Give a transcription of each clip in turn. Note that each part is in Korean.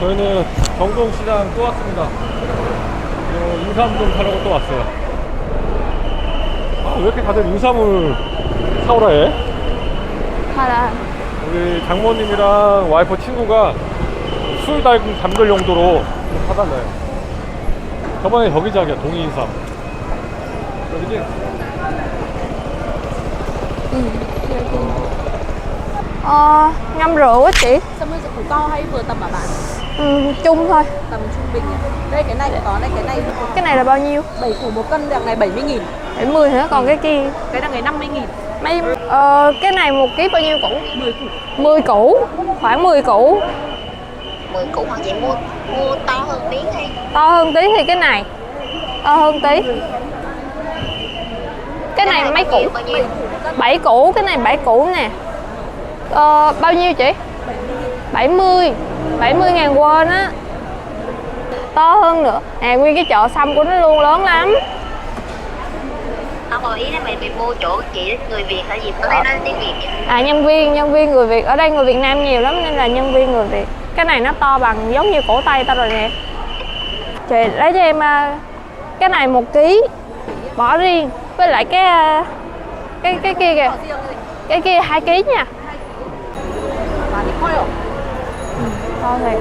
저희는 정동시장 또 왔습니다. 요 인삼 좀 사려고 또 왔어요. 아, 왜 이렇게 다들 인삼을 사오라 해? 하나. 우리 장모님이랑 와이프 친구가 술 달군 담글 용도로 좀 사달래요. 저번에 저기 자기야 동이인삼. 여기지? Ờ, ngâm rượu á chị. Sâm mới củ to hay vừa tầm hả bạn? Ừ, chung thôi. Tầm trung bình à? Đây cái này có đây cái này Cái này là bao nhiêu? 7 củ một cân đằng này 70 nghìn 70 hả? Còn cái kia Cái đằng này 50 nghìn mấy ờ, cái này một ký bao nhiêu củ? 10 củ 10 củ, khoảng 10 củ. 10 củ hoặc chị mua mua to hơn tí hay To hơn tí thì cái này. To hơn tí. Cái này mấy củ? bao nhiêu 7 củ, cái này 7 củ nè. Ờ, bao nhiêu chị? 70 70 ngàn won á. To hơn nữa. Nè nguyên cái chợ xăm của nó luôn lớn lắm. Không có ý là mày, mày mua chỗ chị người Việt hả gì? Có thấy nói tiếng Việt vậy? À nhân viên, nhân viên người Việt. Ở đây người Việt Nam nhiều lắm nên là nhân viên người Việt. Cái này nó to bằng giống như cổ tay tao rồi nè. Chị lấy cho em à, Cái này một ký. Bỏ riêng Với lại cái à, Cái cái kia kìa. Cái kia 2 ký nha Này.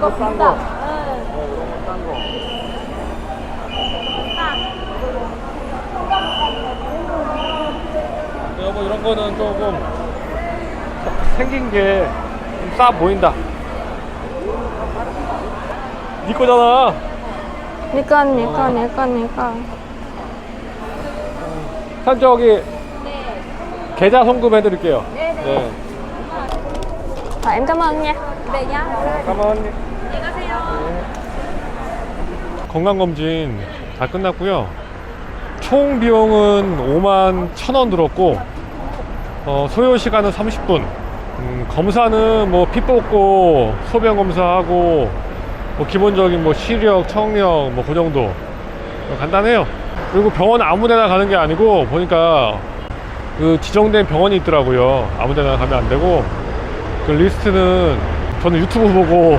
이거 싼다. 싼 거. 근데 여보 이런 거는 조금 생긴 게 좀 싸 보인다. 네 거잖아. 니까 니까 니까 니까. 산 저기 네. 계좌 송금해드릴게요. 네네. 네. 자, em cảm ơn nha. Về 건강검진 다 끝났고요. 총 비용은 5만 1천 원 들었고, 어, 소요 시간은 30분. 음, 검사는 뭐 피 뽑고 소변 검사하고 뭐 기본적인 뭐 시력, 청력 뭐 그 정도 어, 간단해요. 그리고 병원 아무데나 가는 게 아니고 보니까 그 지정된 병원이 있더라고요. 아무데나 가면 안 되고 그 리스트는 저는 유튜브 보고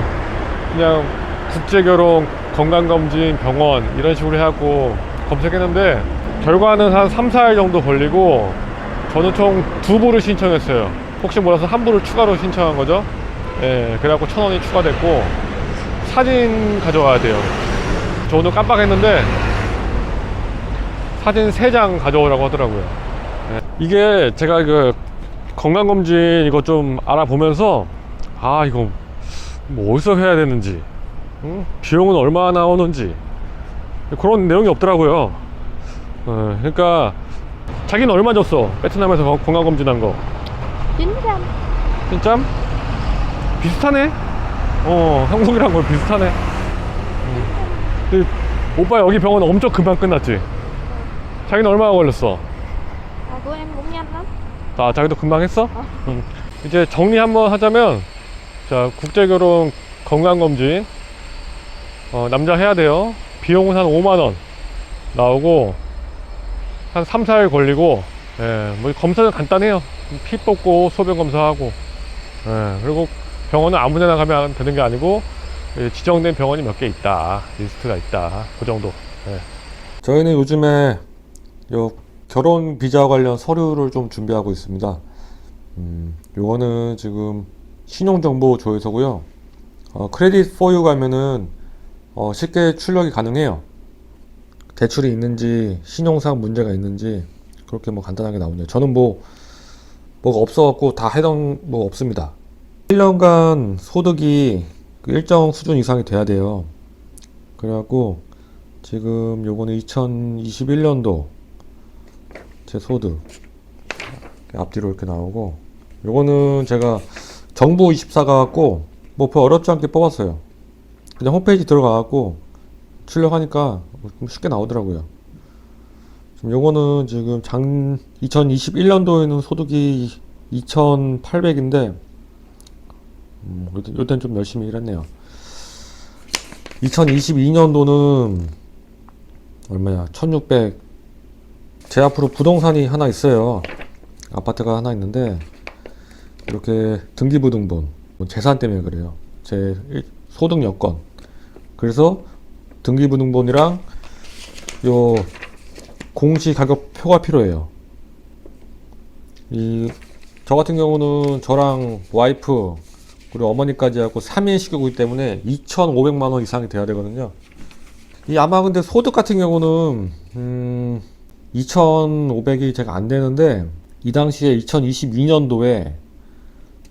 그냥 국제결혼 건강검진 병원 이런 식으로 해갖고 검색했는데 결과는 한 3, 4일 정도 걸리고 저는 총 두 부를 신청했어요. 혹시 몰라서 한 부를 추가로 신청한 거죠? 예, 그래갖고 천 원이 추가됐고 사진 가져와야 돼요. 저 오늘 깜빡했는데 사진 3장 가져오라고 하더라고요. 예. 이게 제가 그 건강검진 이거 좀 알아보면서 아 이거 뭐 어디서 해야 되는지 응? 비용은 얼마나 나오는지 그런 내용이 없더라고요 어, 그러니까 자기는 얼마 줬어 베트남에서 건- 건강검진한 거900 진짜? 비슷하네 어 한국이랑 거의 비슷하네 음. 근데 오빠 여기 병원 엄청 금방 끝났지 자기는 얼마나 걸렸어 nhanh lắm 아, 자기도 금방 했어? 응. 이제 정리 한번 하자면, 자, 국제결혼 건강검진, 어, 남자 해야 돼요. 비용은 한 5만원 나오고, 한 3, 4일 걸리고, 예, 뭐, 검사는 간단해요. 피 뽑고, 소변 검사하고, 예, 그리고 병원은 아무 데나 가면 되는 게 아니고, 예, 지정된 병원이 몇 개 있다. 리스트가 있다. 그 정도. 예. 저희는 요즘에 요 결혼 비자 관련 서류를 좀 준비하고 있습니다. 음, 요거는 지금 신용정보 조회서고요. 어, 크레딧 포유 가면은 어, 쉽게 출력이 가능해요. 대출이 있는지 신용상 문제가 있는지 그렇게 뭐 간단하게 나오네요. 저는 뭐 뭐가 없어갖고 다 해당 뭐 없습니다. 1년간 소득이 그 일정 수준 이상이 돼야 돼요. 그래갖고 지금 요거는 2021년도 제 소득 앞뒤로 이렇게 나오고 요거는 제가 정부 24가 갖고 뭐 별 어렵지 않게 뽑았어요. 그냥 홈페이지 들어가 갖고 출력하니까 쉽게 나오더라고요. 지금 요거는 지금 장 2021년도에는 소득이 2,800인데 음, 요때는 좀 열심히 일했네요. 2022년도는 얼마야? 1,600. 제 앞으로 부동산이 하나 있어요. 아파트가 하나 있는데 이렇게 등기부등본 뭐 재산 때문에 그래요. 제 일- 소득 여건. 그래서 등기부등본이랑 요 공시 가격 표가 필요해요. 이 저 같은 경우는 저랑 와이프 그리고 어머니까지 하고 3인 식구이기 때문에 2,500만 원 이상이 돼야 되거든요. 이 아마 근데 소득 같은 경우는 음 2,500이 제가 안 되는데 이 당시에 2022년도에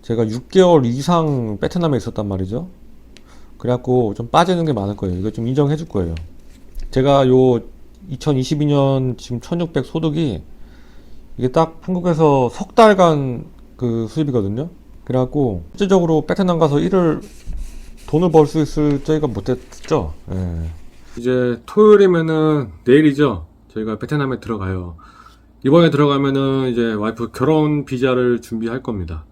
제가 6개월 이상 베트남에 있었단 말이죠. 그래갖고 좀 빠지는 게 많을 거예요. 이거 좀 인정해 줄 거예요. 제가 요 2022년 지금 1600 소득이 이게 딱 한국에서 석 달간 그 수입이거든요. 그래갖고 실질적으로 베트남 가서 일을 돈을 벌 수 있을 저희가 못했죠. 예. 이제 토요일이면은 내일이죠. 저희가 베트남에 들어가요. 이번에 들어가면은 이제 와이프 결혼 비자를 준비할 겁니다.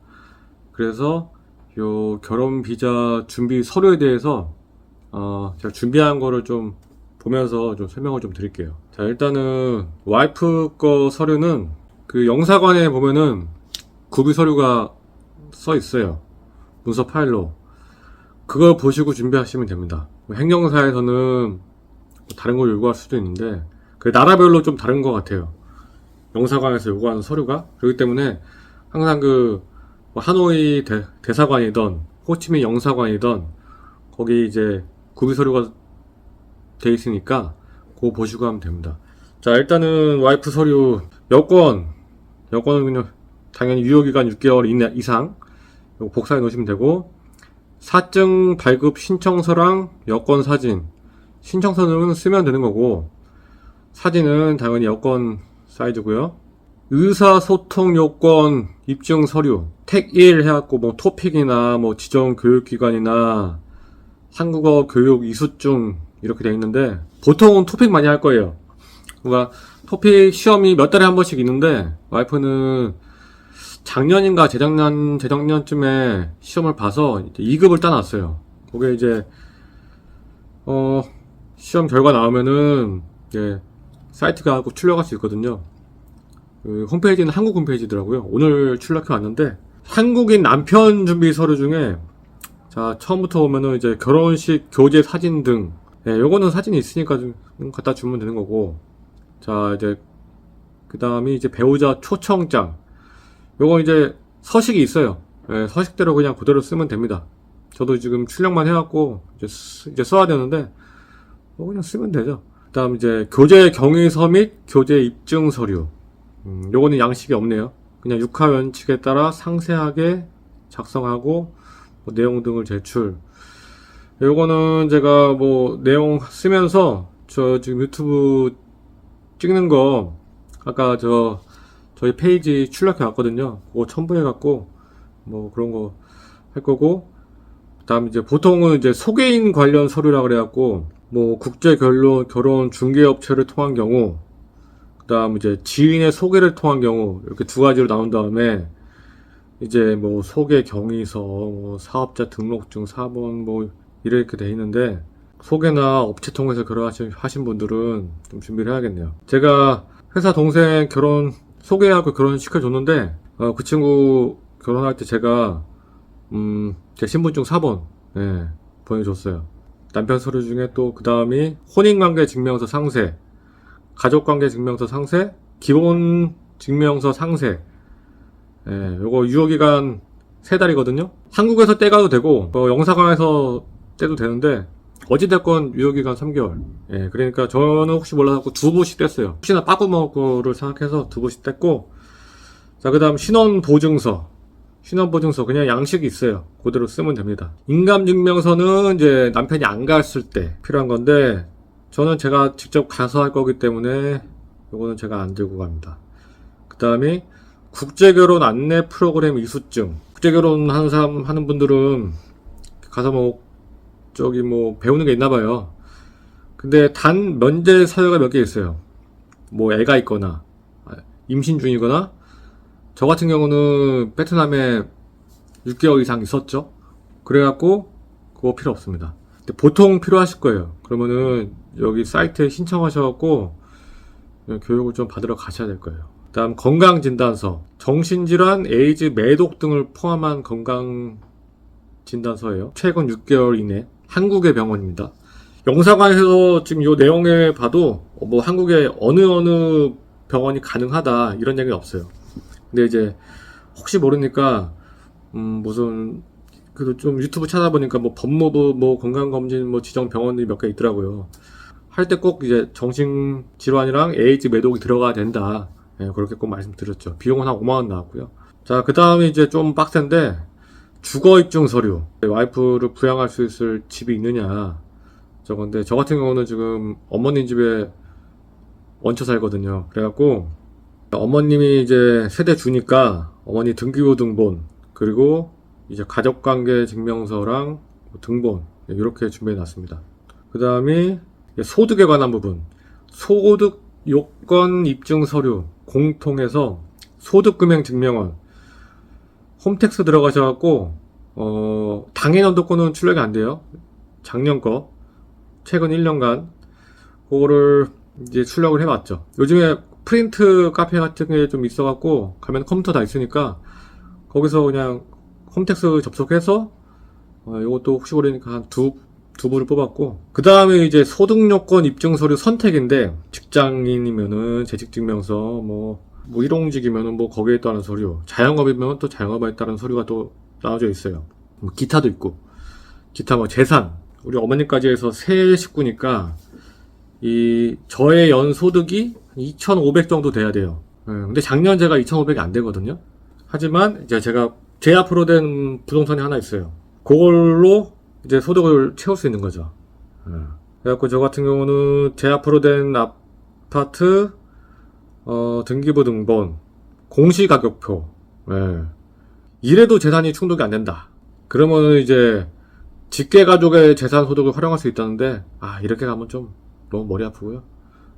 그래서 요 결혼 비자 준비 서류에 대해서 어 제가 준비한 거를 좀 보면서 좀 설명을 좀 드릴게요. 자 일단은 와이프 거 서류는 그 영사관에 보면은 구비 서류가 써 있어요. 문서 파일로. 그걸 보시고 준비하시면 됩니다. 뭐 행정사에서는 뭐 다른 걸 요구할 수도 있는데 그 나라별로 좀 다른 것 같아요. 영사관에서 요구하는 서류가 그렇기 때문에 항상 그뭐 하노이 대, 대사관이던 호치민 영사관이던 거기 이제 구비 서류가 돼 있으니까 그거 보시고 하면 됩니다. 자 일단은 와이프 서류 여권. 여권은 그냥 당연히 유효기간 6개월 이내, 이상. 복사해 놓으시면 되고 사증 발급 신청서랑 여권 사진. 신청서는 쓰면 되는 거고 사진은 당연히 여권 사이즈고요. 의사소통 요건 입증 서류 택1 해갖고 뭐 토픽이나 뭐 지정 교육기관이나 한국어 교육 이수증 이렇게 돼 있는데 보통은 토픽 많이 할 거예요 그러니까 토픽 시험이 몇 달에 한 번씩 있는데 와이프는 작년인가 재작년 재작년쯤에 시험을 봐서 2급을 따놨어요. 그게 이제 어 시험 결과 나오면은 이제 사이트가 하고 출력할 수 있거든요. 그 홈페이지는 한국 홈페이지더라고요. 오늘 출력해 왔는데 한국인 남편 준비 서류 중에 자 처음부터 보면은 이제 결혼식 교제 사진 등 예, 요거는 사진이 있으니까 좀 갖다 주면 되는 거고 자 이제 그 다음이 이제 배우자 초청장 요거 이제 서식이 있어요. 예, 서식대로 그냥 그대로 쓰면 됩니다. 저도 지금 출력만 해갖고 이제, 쓰- 이제 써야 되는데 뭐 그냥 쓰면 되죠. 그 다음 이제 교재 경위서 및 교재 입증 서류. 음, 요거는 양식이 없네요. 그냥 육하 원칙에 따라 상세하게 작성하고 뭐 내용 등을 제출. 요거는 제가 뭐 내용 쓰면서 저 지금 유튜브 찍는 거 아까 저 저희 페이지 출력해 왔거든요. 그거 첨부해 갖고 뭐 그런 거 할 거고 그다음 이제 보통은 이제 소개인 관련 서류라 그래 갖고 뭐 국제 결론 결혼 중개 업체를 통한 경우 그다음 이제 지인의 소개를 통한 경우 이렇게 두 가지로 나온 다음에 이제 뭐 소개 경위서 뭐 사업자 등록증 4번 뭐 이렇게 돼 있는데 소개나 업체 통해서 결혼하신 하신 분들은 좀 준비를 해야겠네요. 제가 회사 동생 결혼 소개하고 결혼 시켜줬는데 어, 그 친구 결혼할 때 제가 음, 제 신분증 4번 예, 보내줬어요. 남편 서류 중에 또 그 다음이 혼인관계 증명서 상세, 가족관계 증명서 상세, 기본 증명서 상세. 예, 요거 유효기간 3달이거든요. 한국에서 떼가도 되고 뭐 영사관에서 떼도 되는데 어찌됐건 유효기간 3개월. 예, 그러니까 저는 혹시 몰라서 두 부씩 뗐어요. 혹시나 빠꾸먹을 거를 생각해서 두 부씩 뗐고, 자, 그 다음 신원보증서. 신원보증서 그냥 양식이 있어요. 그대로 쓰면 됩니다. 인감증명서는 이제 남편이 안 갔을 때 필요한 건데, 저는 제가 직접 가서 할 거기 때문에 요거는 제가 안 들고 갑니다. 그 다음에 국제결혼 안내 프로그램 이수증. 국제 결혼 하는 사람 하는 분들은 가서 뭐 저기 뭐 배우는 게 있나 봐요. 근데 단 면제 사유가 몇 개 있어요. 뭐 애가 있거나 아, 임신 중이거나 저 같은 경우는 베트남에 6개월 이상 있었죠. 그래갖고 그거 필요 없습니다. 보통 필요하실 거예요. 그러면은 여기 사이트에 신청하셔갖고 교육을 좀 받으러 가셔야 될 거예요. 다음 건강진단서, 정신질환, 에이즈, 매독 등을 포함한 건강진단서예요. 최근 6개월 이내 한국의 병원입니다. 영사관에서 지금 이 내용에 봐도 뭐 한국의 어느 어느 병원이 가능하다 이런 얘기는 없어요. 근데 이제 혹시 모르니까 음 무슨 그래도 좀 유튜브 찾아보니까 뭐 법무부 뭐 건강검진 뭐 지정 병원들이 몇 개 있더라고요. 할 때 꼭 이제 정신 질환이랑 에이즈 매독이 들어가야 된다. 예, 그렇게 꼭 말씀드렸죠. 비용은 한 5만 원 나왔고요. 자, 그 다음에 이제 좀 빡센데, 주거 입증 서류. 와이프를 부양할 수 있을 집이 있느냐. 저건데, 저 같은 경우는 지금 어머님 집에 얹혀 살거든요. 그래갖고, 어머님이 이제 세대 주니까, 어머니 등기부 등본, 그리고 이제 가족관계 증명서랑 등본, 이렇게 준비해 놨습니다. 그 다음에 소득에 관한 부분. 소득 요건 입증 서류 공통해서 소득금액 증명원 홈택스 들어가셔갖고 어 당해년도 거는 출력이 안 돼요. 작년 거 최근 1년간 그거를 이제 출력을 해봤죠. 요즘에 프린트 카페 같은 게 좀 있어갖고 가면 컴퓨터 다 있으니까 거기서 그냥 홈택스 접속해서 어, 이것도 혹시 모르니까 한두 두 부를 뽑았고 그 다음에 이제 소득요건 입증 서류 선택인데 직장인이면은 재직증명서 뭐, 뭐 일용직이면은 뭐 거기에 따른 서류 자영업이면 또 자영업에 따른 서류가 또 나와져 있어요. 뭐 기타도 있고. 기타 뭐 재산. 우리 어머니까지 해서 세 식구니까 이 저의 연 소득이 2,500 정도 돼야 돼요. 예, 근데 작년 제가 2,500이 안 되거든요. 하지만 이제 제가 제 앞으로 된 부동산이 하나 있어요 그걸로 이제 소득을 채울 수 있는 거죠. 예. 그래갖고 저 같은 경우는 제 앞으로 된 아파트 어, 등기부 등본 공시가격표 예. 이래도 재산이 충족이 안 된다. 그러면 이제 직계 가족의 재산 소득을 활용할 수 있다는데 아 이렇게 가면 좀 너무 머리 아프고요.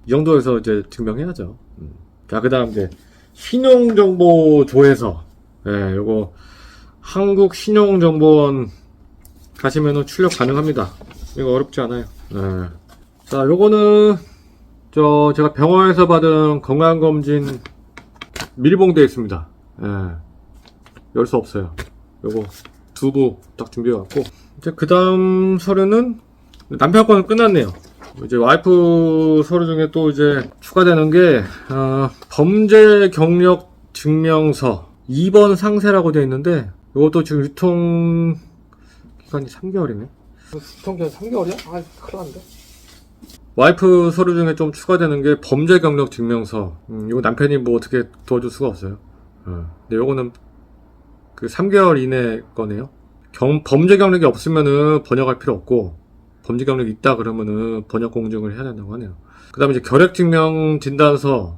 이 정도에서 이제 증명해야죠. 음. 자 그다음 이제 신용정보조회서 예, 요거 한국신용정보원 가시면은 출력 가능합니다. 이거 어렵지 않아요. 네. 자, 요거는 저 제가 병원에서 받은 건강검진 밀봉되어 있습니다. 예. 열 수 없어요. 요거 두부 딱 준비해왔고 이제 그 다음 서류는 남편 거는 끝났네요. 이제 와이프 서류 중에 또 이제 추가되는 게 어, 범죄 경력 증명서 2번 상세라고 되어 있는데 이것도 지금 유통 기간이 3개월이네. 유통기한 3개월이야? 아, 큰일 났는데. 와이프 서류 중에 좀 추가되는 게 범죄 경력 증명서. 음, 이거 남편이 뭐 어떻게 도와줄 수가 없어요. 어. 근데 요거는 그 3개월 이내 거네요. 경, 범죄 경력이 없으면은 번역할 필요 없고, 범죄 경력이 있다 그러면은 번역 공증을 해야 된다고 하네요. 그 다음에 이제 결핵 증명 진단서,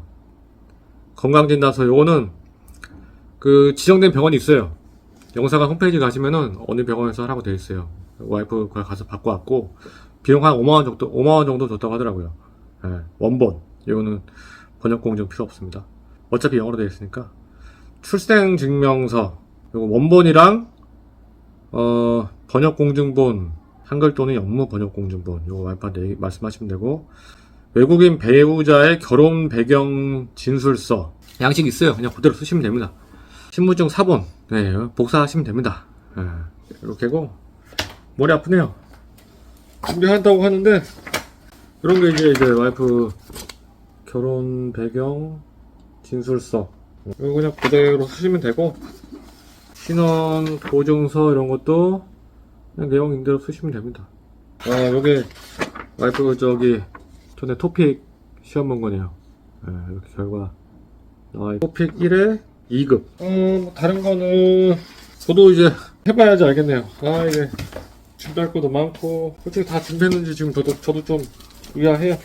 건강 진단서, 요거는 그 지정된 병원이 있어요. 영사관 홈페이지 가시면은 어느 병원에서 하라고 돼 있어요. 와이프 가 가서 받고 왔고 비용 한 5만 원 정도 5만 원 정도 줬다고 하더라고요. 예, 원본 이거는 번역 공증 필요 없습니다. 어차피 영어로 되어 있으니까 출생 증명서 이거 원본이랑 어 번역 공증본 한글 또는 영문 번역 공증본 이거 와이프한테 말씀하시면 되고 외국인 배우자의 결혼 배경 진술서 양식 있어요. 그냥 그대로 쓰시면 됩니다. 신분증 사본 네 복사하시면 됩니다. 네, 이렇게고 머리 아프네요. 준비한다고 하는데 이런 게 이제 이제 와이프 결혼 배경 진술서. 이거 그냥 그대로 쓰시면 되고 신원 보증서 이런 것도 그냥 내용 임대로 쓰시면 됩니다. 아 요게 와이프 저기 전에 토픽 시험 본 거네요. 네, 이렇게 결과 있고. 토픽 1에 2급. 어, 뭐 다른 거는 저도 이제 해봐야지 알겠네요. 아, 이게 준비할 것도 많고, 솔직히 다 준비했는지 지금 저도, 저도 좀 의아해요.